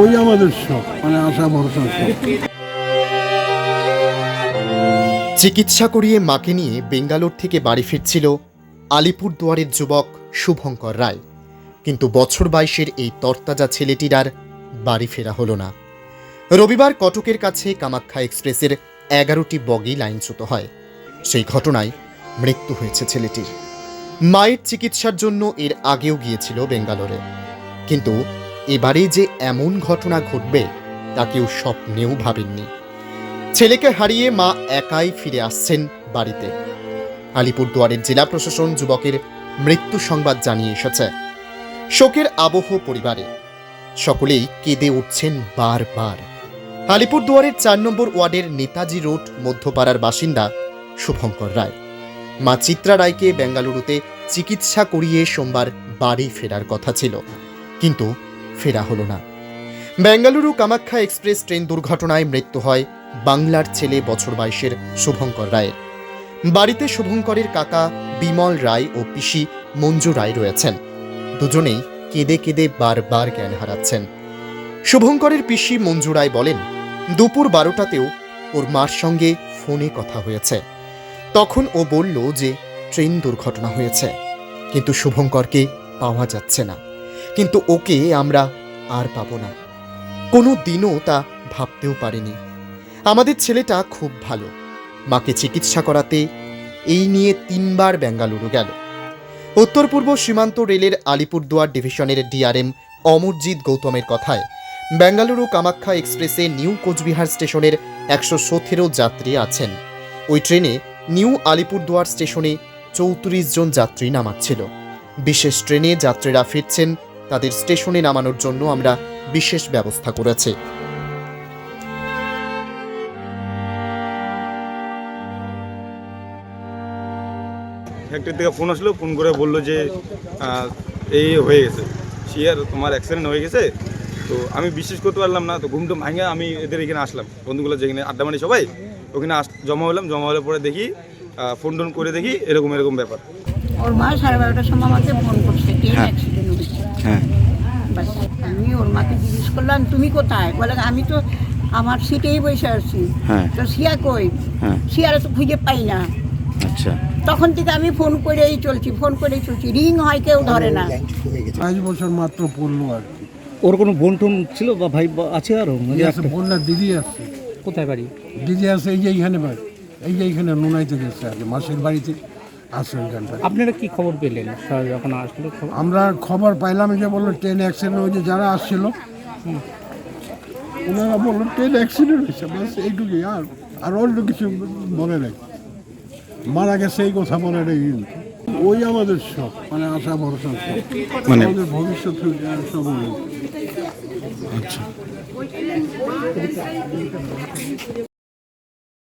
ওই আমাদের সব মানে আশা ভরসা চিকিৎসা করিয়ে মাকে নিয়ে বেঙ্গালোর থেকে বাড়ি ফিরছিল আলিপুরদুয়ারের যুবক শুভঙ্কর রায়। কিন্তু বছর বাইশের এই তরতাজা ছেলেটির আর বাড়ি ফেরা হলো না। রবিবার কটকের কাছে কামাখ্যা এক্সপ্রেসের এগারোটি বগি লাইনচ্যুত হয়। সেই ঘটনায় মৃত্যু হয়েছে ছেলেটির। মায়ের চিকিৎসার জন্য এর আগেও গিয়েছিল বেঙ্গালোরে। কিন্তু এবারে যে এমন ঘটনা ঘটবে, তা কেউ স্বপ্নেও ভাবেননি। ছেলেকে হারিয়ে মা একাই ফিরে আসছেন বাড়িতে। আলিপুরদুয়ারের জেলা প্রশাসন যুবকের মৃত্যু সংবাদ জানিয়ে এসেছে। শোকের আবহ পরিবারে। সকলেই কেঁদে উঠছেন বারবার। আলিপুরদুয়ারের চার নম্বর ওয়ার্ডের নেতাজি রোড, মধ্যপাড়ার বাসিন্দা শুভঙ্কর রায়। মা চিত্রা রায়কে বেঙ্গালুরুতে চিকিৎসা করিয়ে সোমবার বাড়ি ফেরার কথা ছিল, কিন্তু ফেরা হলো না। বেঙ্গালুরু কামাখ্যা এক্সপ্রেস ট্রেন দুর্ঘটনায় মৃত্যু হয় বাংলার ছেলে বছর বাইশের শুভঙ্কর রায়ের। বাড়িতে শুভঙ্করের কাকা বিমল রায় ও পিসি মঞ্জু রায় রয়েছেন। দুজনেই কেঁদে কেঁদে বারবার জ্ঞান হারাচ্ছেন। শুভঙ্করের পিসি মঞ্জু রায় বলেন দুপুর বারোটাতেও ওর মার সঙ্গে ফোনে কথা হয়েছে। তখন ও বলল যে, ট্রেন দুর্ঘটনা হয়েছে, কিন্তু শুভঙ্করকে পাওয়া যাচ্ছে না। কিন্তু ওকে আমরা আর পাবো না। কোনো দিনও তা ভাবতেও পারিনি। আমাদের ছেলেটা খুব ভালো। মাকে চিকিৎসা করাতে এই নিয়ে তিনবার বেঙ্গালুরু গেল। উত্তর পূর্ব সীমান্ত রেলের আলিপুরদুয়ার ডিভিশনের ডিআরএম অমরজিৎ গৌতমের কথায় বেঙ্গালুরু কামাখ্যা এক্সপ্রেসে নিউ কোচবিহার স্টেশনের একশো সতেরো যাত্রী আছেন। ওই ট্রেনে নিউ আলিপুরদুয়ার স্টেশনে চৌত্রিশ জন যাত্রী নামাচ্ছিল। বিশেষ ট্রেনে যাত্রীরা ফিরছেন, তাদের স্টেশনে নামানোর জন্য আমরা বিশেষ ব্যবস্থা করেছি। ফ্যাক্টরি থেকে ফোন আসলো, ফোন করে বলল যে এই হয়ে গেছে। শিয়ার তোমার অ্যাক্সিডেন্ট হয়ে গেছে? তো আমি বিশ্বাস করতে পারলাম না তো ঘুমটা ভাঙে আমি এদের এখানে আসলাম। বন্ধুগুলো যেখানে আড্ডা মারি সবাই ওখানে আস জমা হলাম জমা হলে পরে দেখি ফোন টোন করে দেখি এরকম এরকম ব্যাপার। ওর মা সাড়ে বারোটার সময় আমাকে ফোন করছে হ্যাঁ। হ্যাঁ। আমি ওর মাকে জিজ্ঞেস করলাম তুমি কোথায়? বলে আমি তো আমার সিটেই বসে আছি। হ্যাঁ। তো সিয়া কই? হ্যাঁ। সিয়ারে তো খুঁজে পাই না। আচ্ছা। তখন থেকে আমি ফোন করেই চলছি ফোন করেই চলছি। রিং হয় কেউ ধরে না। পাঁচ বছর মাত্র পড়ল আর কি। ওর কোনো বোন টোন ছিল বা ভাই বা- আছে আরও? মানে আছে দিদি আসছে কোথায় বাড়ি? দিদি আছে এই যে এইখানে বাড়ি। এই যে এইখানে নোনাইতে গেছে আর কি মাসের বাড়িতে আছে ওইখানটা। আপনারা কি খবর পেলেন? স্যার যখন আসলো খবর আমরা খবর পাইলাম যে বলল ট্রেন অ্যাক্সিডেন্ট ওই যে যারা আসছিল ওনারা বলল ট্রেন অ্যাক্সিডেন্ট হয়েছে বাস এইটুকুই আর আর অন্য কিছু মনে নেই। মারা গেছে এই কথা মনে নাই। কিন্তু। ওই আমাদের সব মানে আশা ভরসা সব মানে- আমাদের ভবিষ্যৎ সব ওই।